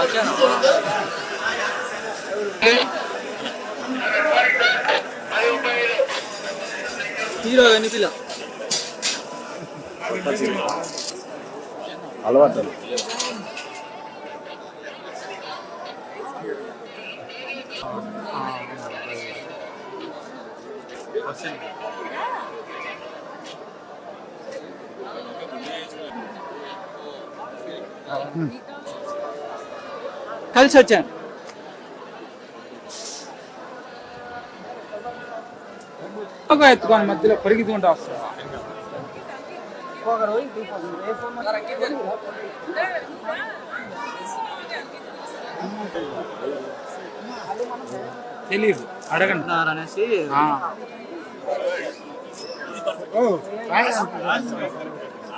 ముందు రమ్మంటారా వెనకాల వాడు ఆ, వచ్చాను హీరో వెనిపిల్ల అలవాటు కలిసి వచ్చాను. ఒక ఎత్తుకోండి మధ్యలో పరిగెత్తుకుంటూ వస్తా. తెలియదు అడగండి. అనేసి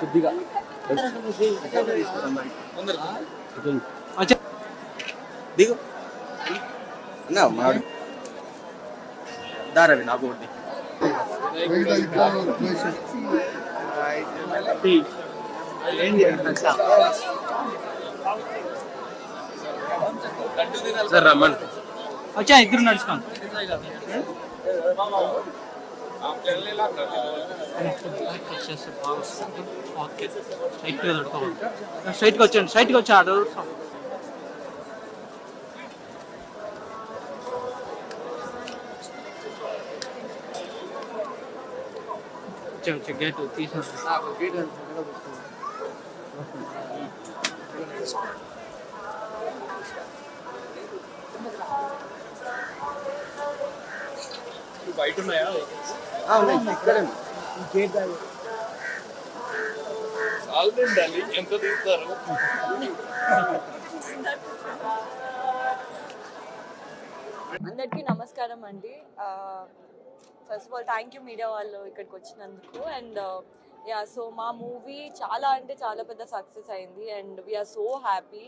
కొద్దిగా. వచ్చా దిగు. అన్నా మాడు దారవి నాకు ఒకటి. సార్ రమ్మని. వచ్చా ఇద్దరు నడుచుకోండి. ఓకే. స్ట్రైట్గా దొరకవాలి స్ట్రైట్గా వచ్చాను స్ట్రైట్గా వచ్చా ఆడు వచ్చా వచ్చా గేట్ తీసిన అందరికీ నమస్కారం అండి. First of all thank you media వాళ్ళు ఇక్కడికి వచ్చినందుకు. అండ్ యా సో మా మూవీ చాలా అంటే చాలా పెద్ద సక్సెస్ అయింది. And we are so happy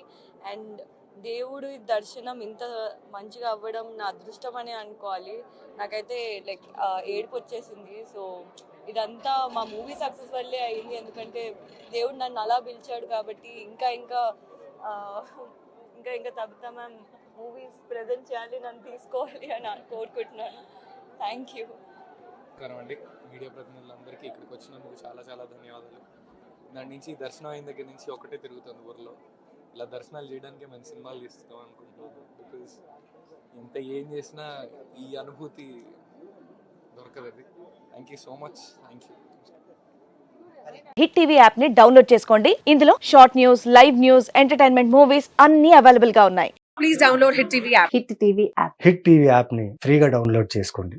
and దేవుడు దర్శనం ఇంత మంచిగా అవ్వడం నా అదృష్టం అని అనుకోవాలి. నాకైతే లైక్ ఏడుపు వచ్చేసింది. సో ఇదంతా మా మూవీ సక్సెస్ వల్లే అయింది. ఎందుకంటే దేవుడు నన్ను అలా పిలిచాడు కాబట్టి ఇంకా ఇంకా ఇంకా ఇంకా తగ్గుతా మ్యామ్ మూవీస్ ప్రజెంట్ చేయాలి నన్ను తీసుకోవాలి అని కోరుకుంటున్నాను. Thank you. నమస్కారం అండి. మీడియా ప్రతినిధులందరికీ ఇక్కడికి వచ్చినందుకు చాలా చాలా ధన్యవాదాలు. దాని నుంచి దర్శనం అయిన దగ్గర నుంచి ఒకటే తిరుగుతుంది ఊర్లో. ఇలా దర్శనాలు చేయడానికే మేము సినిమాలు తీస్తాం అనుకుంటున్నాను బికాజ్ ఎంత ఏం చేసినా ఈ అనుభూతి దొరకదు అది. Thank you so much thank you hit TV యాప్ని డౌన్లోడ్ చేసుకోండి. ఇందులో short news live news entertainment movies అన్ని అవైలబుల్గా ఉన్నాయి. హిట్ టీవీ యాప్ని ఫ్రీగా డౌన్లోడ్ చేసుకోండి.